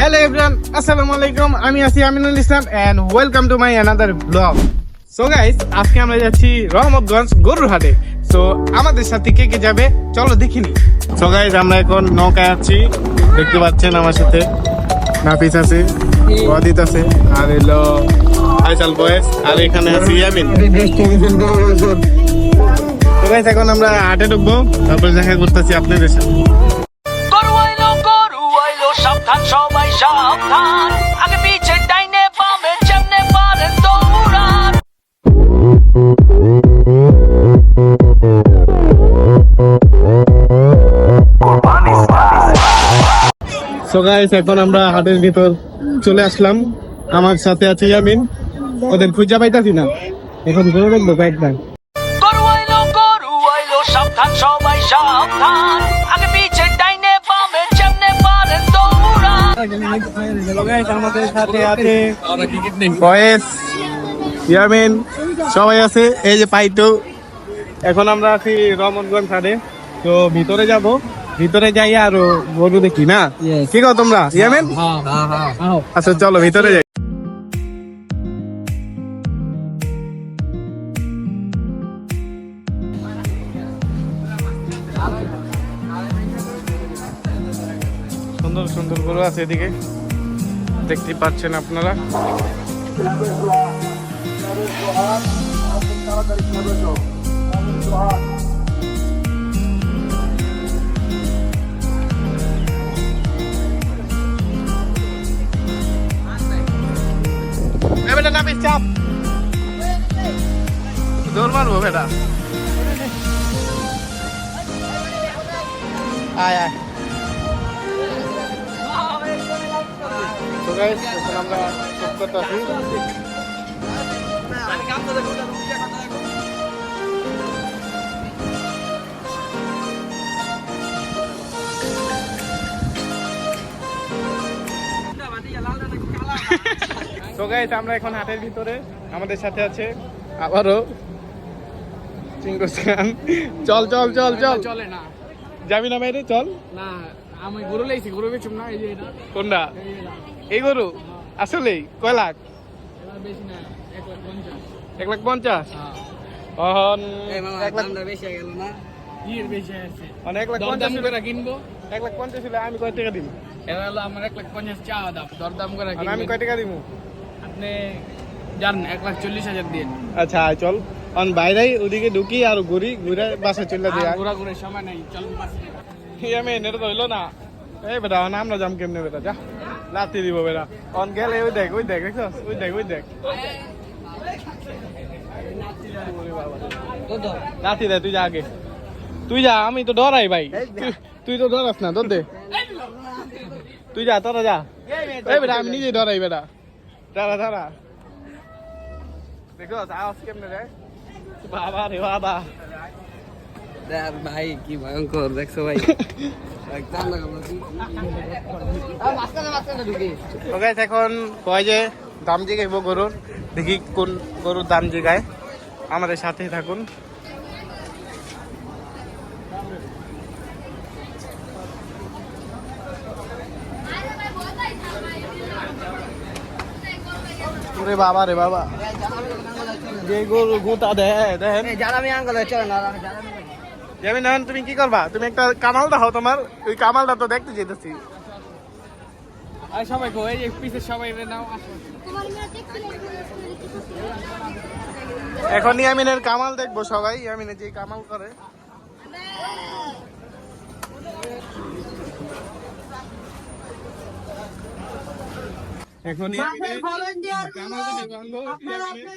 Hello everyone আসসালামু আলাইকুম আমি আছি Aminul Islam and welcome to my another blog so guys আজকে আমরা যাচ্ছি রহমতগঞ্জ গরুর হাটে সো আমাদের সাথে কে কে যাবে? চলো দেখিনি সো গাইস আমরা এখন নৌকায় আছি। দেখতে পাচ্ছেন আমার সাথে নাফিস আছে ওয়াদিত আছে, আর এলো ফাইসাল বয়েস আর এখানে আছে ইয়ামিন। তো গাইস এখন আমরা হাটে ঢুকবো। তারপরে দেখা করতেছি আপনাদের সাথে। সাবধান সবাই সাবধান। আগে পিছে ডাইনে বামে যেমনে পারেন দৌড়ান। সো গাইস এখন আমরা হাটের ভিতর চলে আসলাম। আমার সাথে আছে ইয়ামিন। ওদের খুঁজা পাইতাছি না। এখন ঘুরে দেখব সাবধান সবাই সাবধান। আগে ইয়ামিন সবাই আছে। এই যে পাইটু এখন আমরা আছি রহমতগঞ্জ সাড়ে তো ভিতরে যাব। ভিতরে যাই আরও গরু দেখি না? কি কো তোমরা? ইয়ামিন? আচ্ছা চলো ভিতরে যাই। সুন্দর সুন্দর গরু আছে এদিকে। দেখতে পাচ্ছেন আপনারা। চাপ। দৌড় মারবো বেটা। আয় আয়। গাইস এখন আমরা তো গাইস আমরা এখন হাটের ভিতরে। আমাদের সাথে আছে আবারও চিঙ্গুস খান চল চল চল চল। চলে না। যাবি না বাইরে? চল। না। আমি গরু লাইছি গরু বেচুম না এই যে এটা। কোনটা? এই গরু? আসলেই কয় লাখ? বেশি না এক লাখ পঞ্চাশ। এক লাখ পঞ্চাশ? হ্যাঁ। অহন এক লাখ মানে পঞ্চাশ কিনবো। এক লাখ পঞ্চাশ হলে আমি কয় টাকা দিব? এবার হলো আমার এক লাখ পঞ্চাশ চা দাম দরদাম করে আর আমি কয় টাকা দিব? আপনি জানেন এক লাখ চল্লিশ হাজার দিন আচ্ছা চল। অন বাইরেই ওদিকে ঢুকি আর ঘুরি ঘুরে বাসা চলে আর ঘোরা ঘুরে সময় নাই চলুন পাশে আমি এটা তো হইল না। এই বেটা অন আমরা যাম কেমনে বেটা যা। লাতি দিব বেটা। অন গেলে ওই দেখ ওই দেখ দেখছস ওই দেখ ওই দেখ। লাথি দে তুই যা আগে। তুই যা আমি তো ডরাই ভাই। তুই- তো ডরাস না তোর দে। তুই যা তোরা যা। এই বেটা আমি নিজে ডরাই বেটা। দাঁড়া দাঁড়া। দেখো আওয়াজ কেমনে রে বাবা রে বাবা। ভাই কি ভয়ঙ্কর দেখছ ভাই? এখন কয় যে দাম জিগাইব গরুর। দেখি কোন গরুর দাম জিগায়। আমাদের সাথেই থাকুন। ওরে বাবা রে বাবা। যে গরু গুতা দে দেখেন। যাবি না তুমি কি করবা? তুমি একটা কামাল দাও তোমার। ওই কামালটা তো দেখতে যেতেছি। আর সবাই গো এই সবাই এর নাও আসো। এখন ইয়ামিনের কামাল দেখব সবাই। ইয়ামিনে যে কামাল করে। এখন কামাল দেখে বাংলো ইয়ামিনে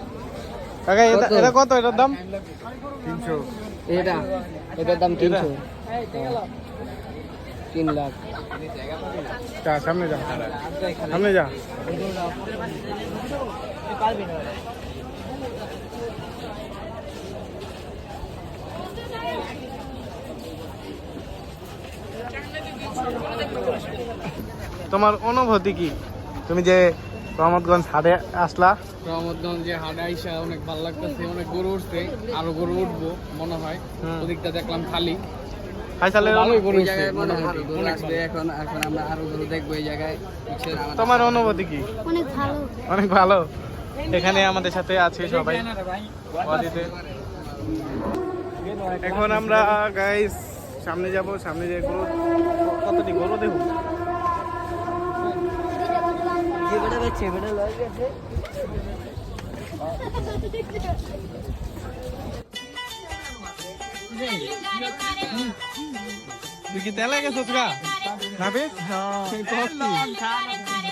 কাকা এটা কত? এটা কত? এটার দাম? এটা? এটার দাম তিনশো? তিন লাখ। যা সামনে যা। সামনে যা। তোমার অনুভূতি কি? তুমি যে রহমতগঞ্জ হাটে আসলা। রহমতগঞ্জে হাটে আইসা অনেক ভালো লাগতেছে অনেক গরু উঠছে আরও গরু উঠবো মনে হয়। ওদিকটা দেখলাম খালি। ফাইসালে ভালোই গরু জায়গায় মোটামুটি, গরু অনেক আসবে এখন এখন আমরা আরও গরু দেখব এই জায়গায়। তোমার অনুভূতি কি? অনেক ভালো। অনেক ভালো। এখানে আমাদের সাথে আছে সবাই। এখন আমরা গাইস সামনে যাব সামনে যে গরু কতটি গরু দেখো তুই কি তেলে গেছিস গা নাবি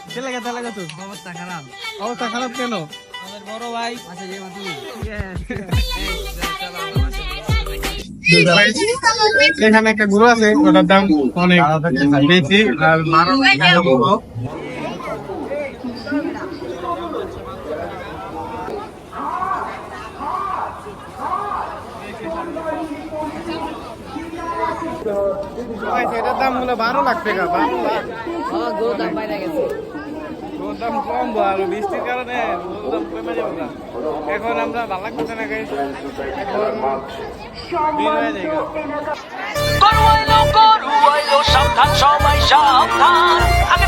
তেলে গেছে তেলে গেছিস অবস্থা খারাপ অবস্থা খারাপ কেন বড় ভাই আচ্ছা যে এখানে একটা গরু আছে ওটার দাম অনেক বেশি আর এটার দাম হলো বারো লাখ টাকা বারো লাখ। হ্যাঁ গরু দাম বাইরে গেছে। গরুর দাম কম আর বৃষ্টির কারণে গরুর দাম কমে যাবে না। এখন আমরা ভালো লাগতেছে না সাবধান সবাই সাবধান। আগে